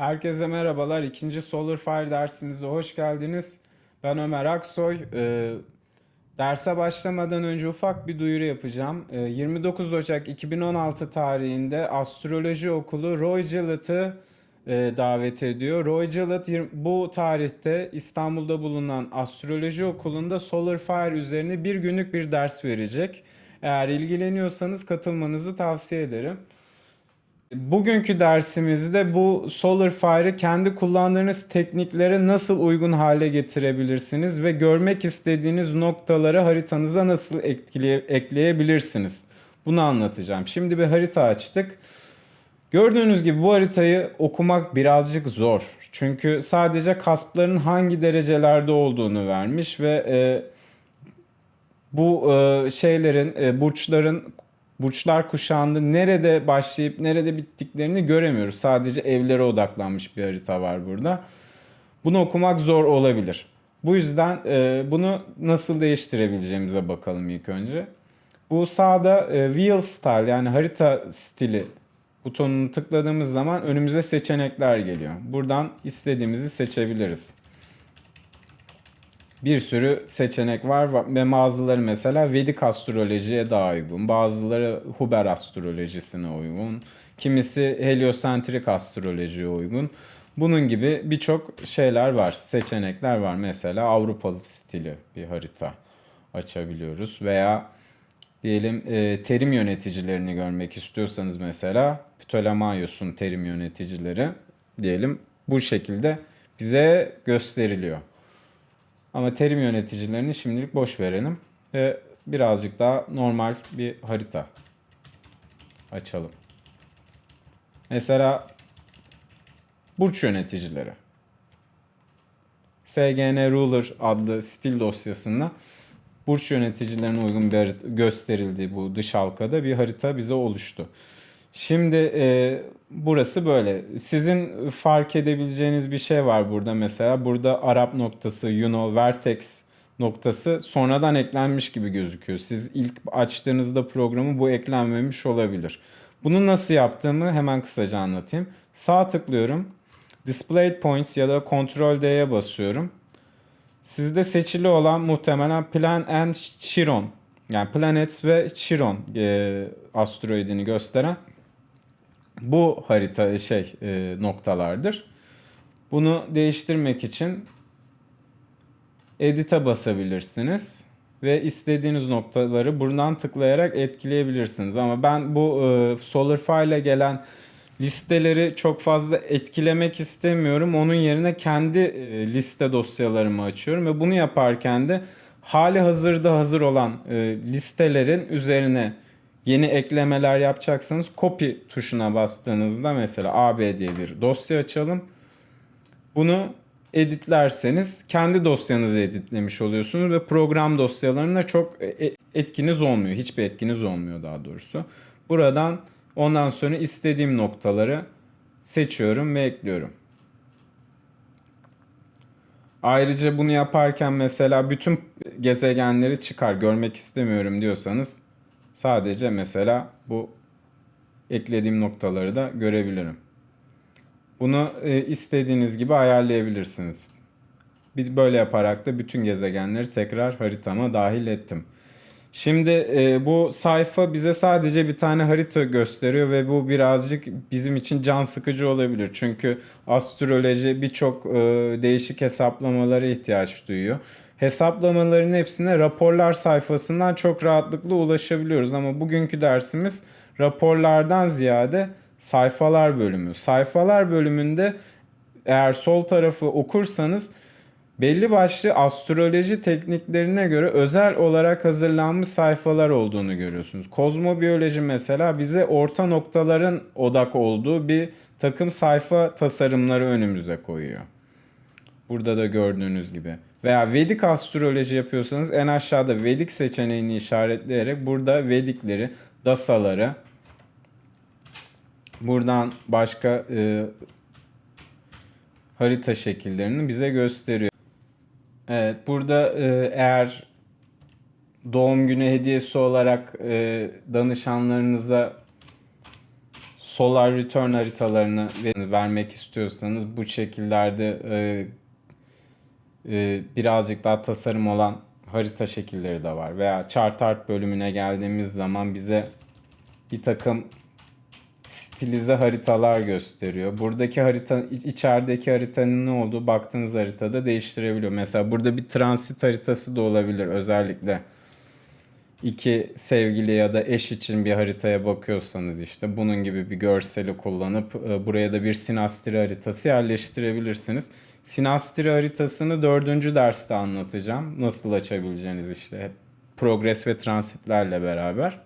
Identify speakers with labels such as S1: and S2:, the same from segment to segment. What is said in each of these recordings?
S1: Herkese merhabalar. İkinci Solar Fire dersimize hoş geldiniz. Ben Ömer Aksoy. Ee, derse başlamadan önce ufak bir duyuru yapacağım. Ee, 29 Ocak 2016 tarihinde Astroloji Okulu Roy Gillett'ı e, davet ediyor. Roy Gillett bu tarihte İstanbul'da bulunan Astroloji Okulu'nda Solar Fire üzerine bir günlük bir ders verecek. Eğer ilgileniyorsanız katılmanızı tavsiye ederim. Bugünkü dersimizde bu Solar Fire'ı kendi kullandığınız tekniklere nasıl uygun hale getirebilirsiniz ve görmek istediğiniz noktaları haritanıza nasıl etkileye- ekleyebilirsiniz. Bunu anlatacağım. Şimdi bir harita açtık. Gördüğünüz gibi bu haritayı okumak birazcık zor. Çünkü sadece kaspların hangi derecelerde olduğunu vermiş ve e, bu e, şeylerin, e, burçların burçlar kuşağında nerede başlayıp nerede bittiklerini göremiyoruz. Sadece evlere odaklanmış bir harita var burada. Bunu okumak zor olabilir. Bu yüzden e, bunu nasıl değiştirebileceğimize bakalım ilk önce. Bu sağda e, wheel style yani harita stili butonunu tıkladığımız zaman önümüze seçenekler geliyor. Buradan istediğimizi seçebiliriz. Bir sürü seçenek var ve bazıları mesela Vedik astrolojiye daha uygun. Bazıları Huber astrolojisine uygun. Kimisi heliosentrik astrolojiye uygun. Bunun gibi birçok şeyler var, seçenekler var. Mesela Avrupalı stili bir harita açabiliyoruz veya diyelim e, terim yöneticilerini görmek istiyorsanız mesela Ptolemaios'un terim yöneticileri diyelim bu şekilde bize gösteriliyor. Ama terim yöneticilerini şimdilik boş verelim ve birazcık daha normal bir harita açalım. Mesela burç yöneticileri. SGN Ruler adlı stil dosyasında burç yöneticilerine uygun bir gösterildiği bu dış halkada bir harita bize oluştu. Şimdi e, burası böyle. Sizin fark edebileceğiniz bir şey var burada mesela. Burada Arap noktası, Yuno, Vertex noktası sonradan eklenmiş gibi gözüküyor. Siz ilk açtığınızda programı bu eklenmemiş olabilir. Bunu nasıl yaptığımı hemen kısaca anlatayım. Sağ tıklıyorum. Display Points ya da Ctrl D'ye basıyorum. Sizde seçili olan muhtemelen Plan and Chiron yani Planets ve Chiron e, asteroidini gösteren bu harita şey e, noktalardır. Bunu değiştirmek için Edit'e basabilirsiniz ve istediğiniz noktaları buradan tıklayarak etkileyebilirsiniz. Ama ben bu e, SolarFi ile gelen listeleri çok fazla etkilemek istemiyorum. Onun yerine kendi e, liste dosyalarımı açıyorum ve bunu yaparken de hali hazırda hazır olan e, listelerin üzerine yeni eklemeler yapacaksanız copy tuşuna bastığınızda mesela AB diye bir dosya açalım. Bunu editlerseniz kendi dosyanızı editlemiş oluyorsunuz ve program dosyalarına çok e- etkiniz olmuyor. Hiçbir etkiniz olmuyor daha doğrusu. Buradan ondan sonra istediğim noktaları seçiyorum ve ekliyorum. Ayrıca bunu yaparken mesela bütün gezegenleri çıkar görmek istemiyorum diyorsanız sadece mesela bu eklediğim noktaları da görebilirim. Bunu e, istediğiniz gibi ayarlayabilirsiniz. Bir böyle yaparak da bütün gezegenleri tekrar haritama dahil ettim. Şimdi e, bu sayfa bize sadece bir tane harita gösteriyor ve bu birazcık bizim için can sıkıcı olabilir. Çünkü astroloji birçok e, değişik hesaplamalara ihtiyaç duyuyor. Hesaplamaların hepsine raporlar sayfasından çok rahatlıkla ulaşabiliyoruz ama bugünkü dersimiz raporlardan ziyade sayfalar bölümü. Sayfalar bölümünde eğer sol tarafı okursanız belli başlı astroloji tekniklerine göre özel olarak hazırlanmış sayfalar olduğunu görüyorsunuz. Kozmobiyoloji mesela bize orta noktaların odak olduğu bir takım sayfa tasarımları önümüze koyuyor. Burada da gördüğünüz gibi. Veya Vedik astroloji yapıyorsanız en aşağıda Vedik seçeneğini işaretleyerek burada Vedikleri, dasaları, buradan başka e, harita şekillerini bize gösteriyor. Evet, burada e, eğer doğum günü hediyesi olarak e, danışanlarınıza solar return haritalarını ve- vermek istiyorsanız bu şekillerde e, e, birazcık daha tasarım olan harita şekilleri de var. Veya chart art bölümüne geldiğimiz zaman bize bir takım stilize haritalar gösteriyor. Buradaki harita iç- içerideki haritanın ne olduğu baktığınız haritada değiştirebiliyor. Mesela burada bir transit haritası da olabilir özellikle iki sevgili ya da eş için bir haritaya bakıyorsanız işte bunun gibi bir görseli kullanıp e, buraya da bir sinastri haritası yerleştirebilirsiniz. Sinastri haritasını dördüncü derste anlatacağım. Nasıl açabileceğiniz işte progres ve transitlerle beraber.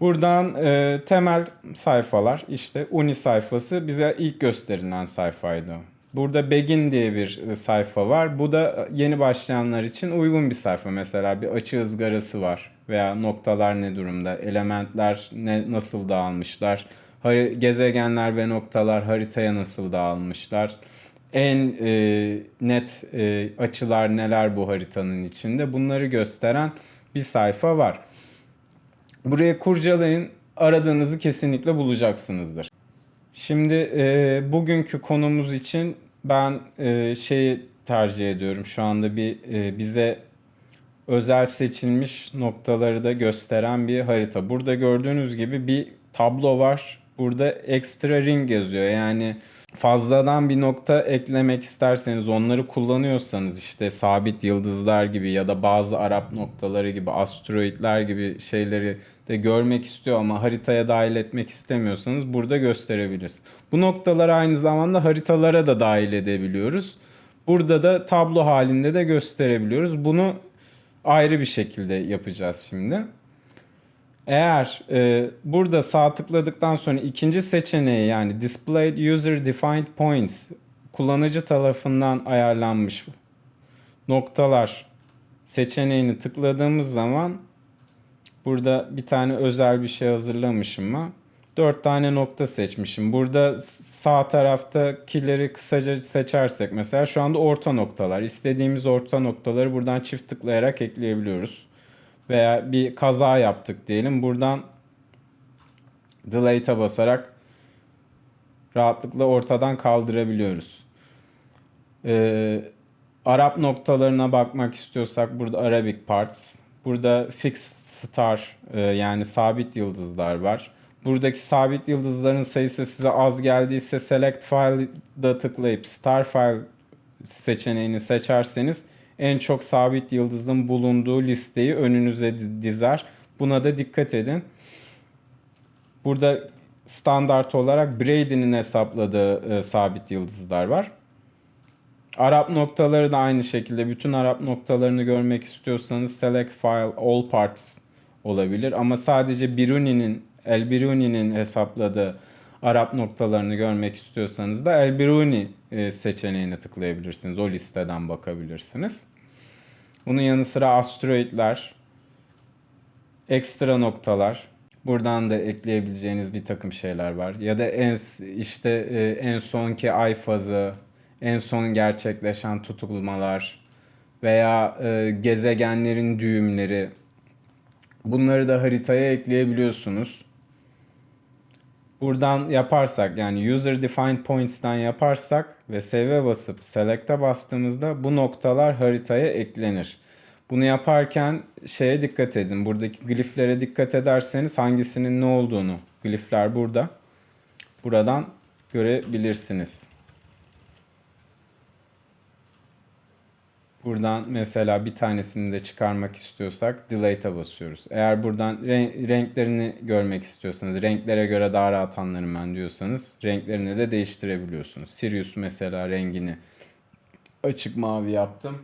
S1: Buradan e, temel sayfalar işte Uni sayfası bize ilk gösterilen sayfaydı. Burada Begin diye bir sayfa var. Bu da yeni başlayanlar için uygun bir sayfa. Mesela bir açı ızgarası var veya noktalar ne durumda, elementler ne nasıl dağılmışlar, gezegenler ve noktalar haritaya nasıl dağılmışlar, en e, net e, açılar neler bu haritanın içinde bunları gösteren bir sayfa var. Buraya kurcalayın. Aradığınızı kesinlikle bulacaksınızdır. Şimdi e, bugünkü konumuz için ben e, şeyi tercih ediyorum. Şu anda bir e, bize özel seçilmiş noktaları da gösteren bir harita. Burada gördüğünüz gibi bir tablo var. Burada extra ring yazıyor. Yani fazladan bir nokta eklemek isterseniz onları kullanıyorsanız işte sabit yıldızlar gibi ya da bazı Arap noktaları gibi asteroidler gibi şeyleri de görmek istiyor ama haritaya dahil etmek istemiyorsanız burada gösterebiliriz. Bu noktaları aynı zamanda haritalara da dahil edebiliyoruz. Burada da tablo halinde de gösterebiliyoruz. Bunu ayrı bir şekilde yapacağız şimdi. Eğer e, burada sağ tıkladıktan sonra ikinci seçeneği yani Displayed User Defined Points kullanıcı tarafından ayarlanmış noktalar seçeneğini tıkladığımız zaman burada bir tane özel bir şey hazırlamışım ben. 4 tane nokta seçmişim. Burada sağ taraftakileri kısaca seçersek mesela şu anda orta noktalar. İstediğimiz orta noktaları buradan çift tıklayarak ekleyebiliyoruz veya bir kaza yaptık diyelim. Buradan delete'a basarak rahatlıkla ortadan kaldırabiliyoruz. Ee, Arap noktalarına bakmak istiyorsak burada Arabic parts. Burada fixed star e, yani sabit yıldızlar var. Buradaki sabit yıldızların sayısı size az geldiyse select file'da tıklayıp star file seçeneğini seçerseniz en çok sabit yıldızın bulunduğu listeyi önünüze dizer. Buna da dikkat edin. Burada standart olarak Brady'nin hesapladığı e, sabit yıldızlar var. Arap noktaları da aynı şekilde. Bütün Arap noktalarını görmek istiyorsanız Select File All Parts olabilir. Ama sadece Biruni'nin, El Biruni'nin hesapladığı Arap noktalarını görmek istiyorsanız da El Biruni e, seçeneğine tıklayabilirsiniz. O listeden bakabilirsiniz. Bunun yanı sıra asteroidler, ekstra noktalar. Buradan da ekleyebileceğiniz bir takım şeyler var. Ya da en işte e, en sonki ay fazı, en son gerçekleşen tutulmalar veya e, gezegenlerin düğümleri. Bunları da haritaya ekleyebiliyorsunuz. Buradan yaparsak yani user defined points'tan yaparsak ve save'e basıp select'e bastığımızda bu noktalar haritaya eklenir. Bunu yaparken şeye dikkat edin. Buradaki gliflere dikkat ederseniz hangisinin ne olduğunu glifler burada. Buradan görebilirsiniz. Buradan mesela bir tanesini de çıkarmak istiyorsak delete'a basıyoruz. Eğer buradan re- renklerini görmek istiyorsanız, renklere göre daha rahat anlarım ben diyorsanız renklerini de değiştirebiliyorsunuz. Sirius mesela rengini açık mavi yaptım.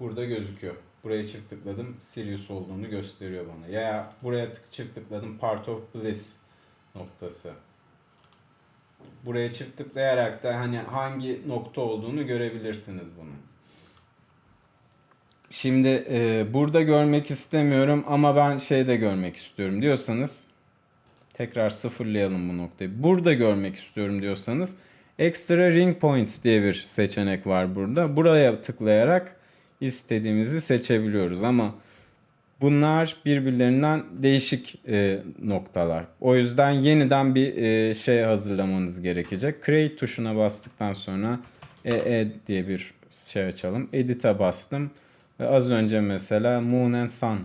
S1: Burada gözüküyor. Buraya çift tıkladım. Sirius olduğunu gösteriyor bana. Ya buraya tık çift tıkladım. Part of Bliss noktası. Buraya çift tıklayarak da hani hangi nokta olduğunu görebilirsiniz bunun. Şimdi e, burada görmek istemiyorum ama ben şeyde görmek istiyorum diyorsanız tekrar sıfırlayalım bu noktayı. Burada görmek istiyorum diyorsanız Extra Ring Points diye bir seçenek var burada. Buraya tıklayarak istediğimizi seçebiliyoruz ama Bunlar birbirlerinden değişik e, noktalar. O yüzden yeniden bir e, şey hazırlamanız gerekecek. Create tuşuna bastıktan sonra EE diye bir şey açalım. Edit'e bastım. Az önce mesela Moon and Sun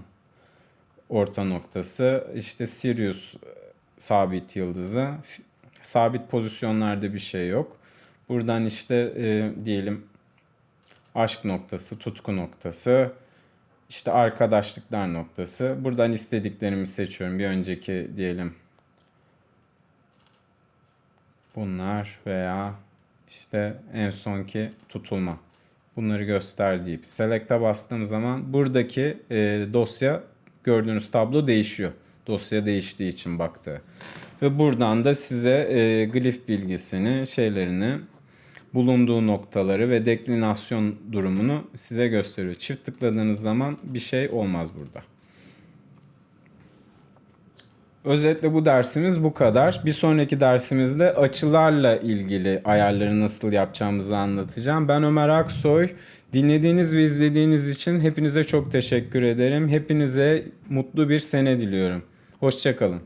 S1: orta noktası. işte Sirius e, sabit yıldızı. Sabit pozisyonlarda bir şey yok. Buradan işte e, diyelim aşk noktası, tutku noktası, işte arkadaşlıklar noktası. Buradan istediklerimi seçiyorum. Bir önceki diyelim bunlar veya işte en sonki tutulma. Bunları göster deyip select'e bastığım zaman buradaki e, dosya gördüğünüz tablo değişiyor. Dosya değiştiği için baktı. Ve buradan da size e, glif bilgisini, şeylerini, bulunduğu noktaları ve deklinasyon durumunu size gösteriyor. Çift tıkladığınız zaman bir şey olmaz burada. Özetle bu dersimiz bu kadar. Bir sonraki dersimizde açılarla ilgili ayarları nasıl yapacağımızı anlatacağım. Ben Ömer Aksoy. Dinlediğiniz ve izlediğiniz için hepinize çok teşekkür ederim. Hepinize mutlu bir sene diliyorum. Hoşçakalın.